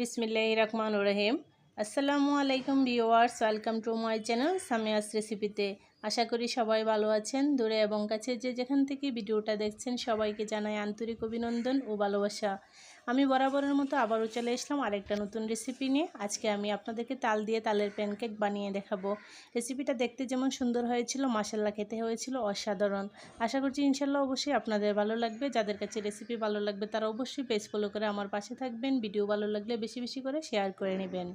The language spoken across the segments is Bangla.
বিসমিল্লাহ রহমান রহিম। আসসালামু আলাইকুম viewers welcome to my channel Samia's রেসিপিতে। আশা করি সবাই ভালো আছেন। দূরে এবং কাছে যে যেখান থেকে ভিডিওটা দেখছেন, সবাইকে জানাই আন্তরিক অভিনন্দন ও ভালোবাসা। আমি বরাবরের মতো আবারও চলে এসলাম আরেকটা নতুন রেসিপি নিয়ে। আজকে আমি আপনাদেরকে তাল দিয়ে তালের প্যানকেক বানিয়ে দেখাবো। রেসিপিটা দেখতে যেমন সুন্দর হয়েছিল মাসাল্লা খেতে হয়েছিল অসাধারণ। আশা করছি ইনশাল্লাহ অবশ্যই আপনাদের ভালো লাগবে। যাদের কাছে রেসিপি ভালো লাগবে, তারা অবশ্যই পেজ ফলো করে আমার পাশে থাকবেন। ভিডিও ভালো লাগলে বেশি বেশি করে শেয়ার করে নেবেন।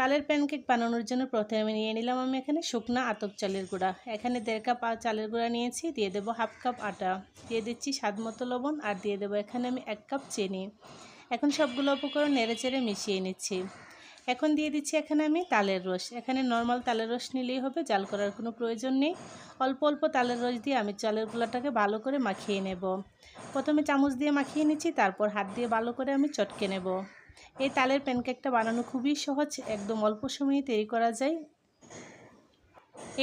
তালের প্যানকেক বানানোর জন্য প্রথমে আমি নিয়ে নিলাম আমি এখানে শুকনা আতপ চালের গুঁড়া। এখানে দেড় কাপ চালের গুঁড়া নিয়েছি, দিয়ে দেবো হাফ কাপ আটা। দিয়ে দিচ্ছি স্বাদ মতো লবণ, আর দিয়ে দেবো এখানে আমি এক কাপ চিনি। এখন সবগুলো উপকরণ নেড়ে চেড়ে মিশিয়ে নিচ্ছি। এখন দিয়ে দিচ্ছি এখানে আমি তালের রস। এখানে নর্মাল তালের রস নিলেই হবে, জাল করার কোনো প্রয়োজন নেই। অল্প অল্প তালের রস দিয়ে আমি চালের গুঁড়াটাকে ভালো করে মাখিয়ে নেব। প্রথমে চামচ দিয়ে মাখিয়ে নিচ্ছি, তারপর হাত দিয়ে ভালো করে আমি চটকে নেব। এই তালের প্যানকেকটা বানানো খুবই সহজ, একদম অল্প সময়ে তৈরি করা যায়।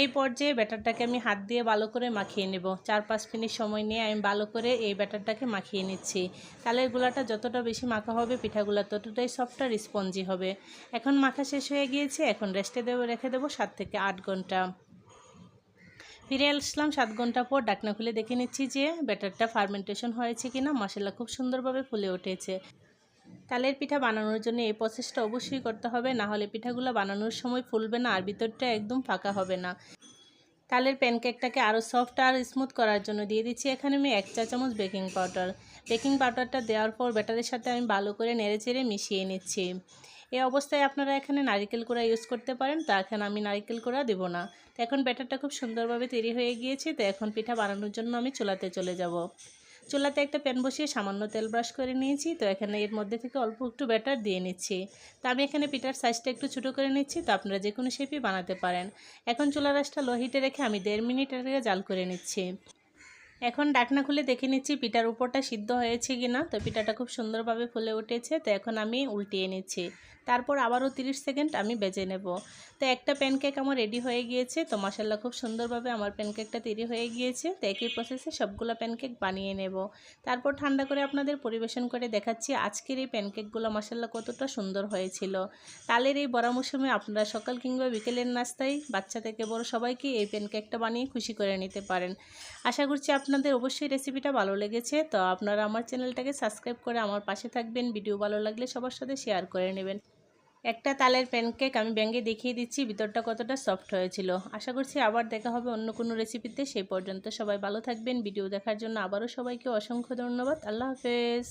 এই পর্যায়ে ব্যাটারটাকে আমি হাত দিয়ে ভালো করে মাখিয়ে নেব। চার পাঁচ মিনিট সময় নিয়ে আমি ভালো করে এই ব্যাটারটাকে মাখিয়ে নিচ্ছি। তালের গুলাটা যতটা বেশি মাখা হবে, পিঠাগুলো ততটাই সফট আর হবে। এখন মাখা শেষ হয়ে গিয়েছে, এখন রেস্টে দেবো, রেখে দেবো সাত থেকে আট ঘণ্টা। ফিরে আসলাম সাত ঘণ্টা পর ডাকনা খুলে দেখে নিচ্ছি যে ব্যাটারটা ফার্মেন্টেশন হয়েছে কিনা। মশলা খুব সুন্দরভাবে ফুলে উঠেছে। তালের পিঠা বানানোর জন্য এই প্রসেসটা অবশ্যই করতে হবে, না হলে পিঠাগুলো বানানোর সময় ফুলবে না আর ভিতরটা একদম ফাঁকা হবে না। তালের প্যানকেকটাকে আরও সফট আর স্মুথ করার জন্য দিয়ে দিচ্ছি এখানে আমি এক চা চামচ বেকিং পাউডার। বেকিং পাউডারটা দেওয়ার পর ব্যাটারের সাথে আমি ভালো করে নেড়ে চেড়ে মিশিয়ে নিচ্ছি। এই অবস্থায় আপনারা এখানে নারিকেল কোড়া ইউজ করতে পারেন, তা এখন আমি নারিকেল কোড়া দেবো না। তো এখন ব্যাটারটা খুব সুন্দরভাবে তৈরি হয়ে গিয়েছে, তো এখন পিঠা বানানোর জন্য আমি চুলাতে চলে যাব। চুলাতে একটা প্যান বসিয়ে সামান্য তেল ব্রাশ করে নিয়েছি। তো এখানে এর মধ্যে থেকে অল্প একটু ব্যাটার দিয়ে নিচ্ছি। তো আমি এখানে পিঠার সাইজটা একটু ছোটো করে নিচ্ছি। তো আপনারা যে কোনো শেপই বানাতে পারেন। এখন চুলা রাসটা লো হিটে রেখে আমি দেড় মিনিট আগে জাল করে নিচ্ছি। এখন ডাকনা খুলে দেখে নিচ্ছি পিঠার উপরটা সিদ্ধ হয়েছে কি না তো পিঠাটা খুব সুন্দরভাবে ফুলে উঠেছে, তো এখন আমি উল্টিয়ে নিচ্ছি। তারপর আবারও 30 সেকেন্ড আমি বেজে নেব। তো একটা প্যানকেক আমার রেডি হয়ে গিয়েছে। তো মশাল্লা খুব সুন্দরভাবে আমার প্যানকেকটা তৈরি হয়ে গিয়েছে। তো একই প্রসেসে সবগুলো প্যানকেক বানিয়ে নেব। তারপর ঠান্ডা করে আপনাদের পরিবেশন করে দেখাচ্ছি আজকের এই প্যানকেকগুলো মশাল্লা কতটা সুন্দর হয়েছিল। তালের এই বড় মৌসুমে আপনারা সকাল কিংবা বিকেলের নাস্তায় বাচ্চা থেকে বড় সবাইকে এই প্যানকেকটা বানিয়ে খুশি করে নিতে পারেন। আশা করছি আপনাদের অবশ্যই রেসিপিটা ভালো লেগেছে, তো আপনারা আমার চ্যানেলটাকে সাবস্ক্রাইব করে আমার পাশে থাকবেন। ভিডিও ভালো লাগলে সবার সাথে শেয়ার করে নেবেন। একটা তালের প্যানকেক আমি ব্যাঙ্গে দেখিয়ে দিচ্ছি, ভিতরটা কতটা সফট হয়েছিল। আশা করছি আবার দেখা হবে অন্য কোনো রেসিপিতে সেই পর্যন্ত সবাই ভালো থাকবেন। ভিডিও দেখার জন্য আবারও সবাইকে অসংখ্য ধন্যবাদ। আল্লাহ হাফেজ।